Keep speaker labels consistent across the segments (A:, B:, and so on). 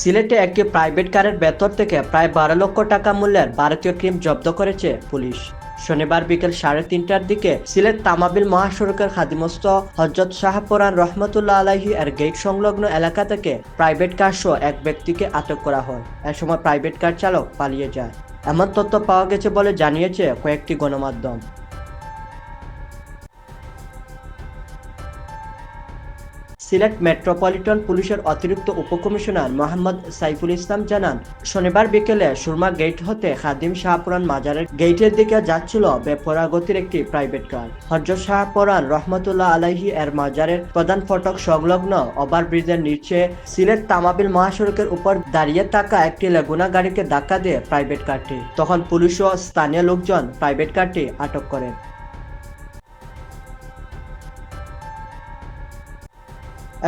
A: সিলেটে একটি প্রাইভেট কারের ভেতর থেকে প্রায় বারো লক্ষ টাকা মূল্যের ভারতীয় ক্রিম জব্দ করেছে পুলিশ। শনিবার বিকেল সাড়ে তিনটার দিকে সিলেট তামাবিল মহাসড়কের খাদিমস্ত হজরত শাহপুরান রহমতুল্লাহ আলাহি এর গেট সংলগ্ন এলাকা থেকে প্রাইভেট কার সহ এক ব্যক্তিকে আটক করা হয়। এ সময় প্রাইভেট কার চালক পালিয়ে যায়। এমন তথ্য পাওয়া গেছে বলে জানিয়েছে কয়েকটি গণমাধ্যম। সিলেট মেট্রোপলিটন পুলিশের অতিরিক্ত উপকমিশনার মোহাম্মদ সাইফুল ইসলাম জানান, শনিবার বিকেলে সুরমা গেট হতে খাদিম শাহপুরান মাজারের গেটের দিকে যাচ্ছিল বেপরা গতির একটি প্রাইভেট কার। হজরত শাহপুরান রহমতুল্লাহ আলাহি এর মাজারের প্রধান ফটক সংলগ্ন ওভারব্রিজের নিচে সিলেট তামাবিল মহাসড়কের উপর দাঁড়িয়ে থাকা একটি লেগুনা গাড়িকে ধাক্কা দিয়ে প্রাইভেট কারটি। তখন পুলিশ ও স্থানীয় লোকজন প্রাইভেট কারটি আটক করেন।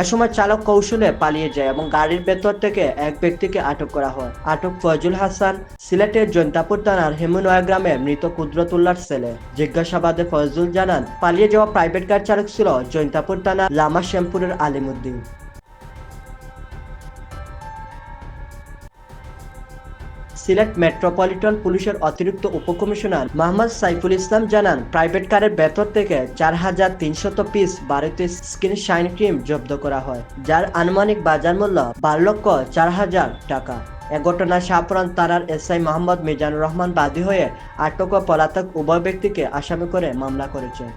A: এ সময় চালক কৌশলে পালিয়ে যায় এবং গাড়ির ভেতর থেকে এক ব্যক্তিকে আটক করা হয়। আটক ফয়জুল হাসান, সিলেটের জৈন্তাপুর থানার হেমুনয়া গ্রামে মৃত কুদরতুল্লার ছেলে। জিজ্ঞাসাবাদে ফয়জুল জানান, পালিয়ে যাওয়া প্রাইভেট কার চালক ছিল জৈন্তাপুর থানা লামা শ্যামপুরের আলিমুদ্দিন। সিলেট মেট্রোপলিটন পুলিশের অতিরিক্ত উপকমিশনার মোহাম্মদ সাইফুল ইসলাম জানান, প্রাইভেট কারের ভেতর থেকে চার হাজার তিনশত পিস ভারতীয় স্কিন শাইন ক্রিম জব্দ করা হয়, যার আনুমানিক বাজার মূল্য বারো লক্ষ চার হাজার টাকা। এ ঘটনায় শাহপুরান তারার এসআই মোহাম্মদ মিজানুর রহমান বাদী হয়ে আটক ও পলাতক উভয় ব্যক্তিকে আসামি করে মামলা করেছেন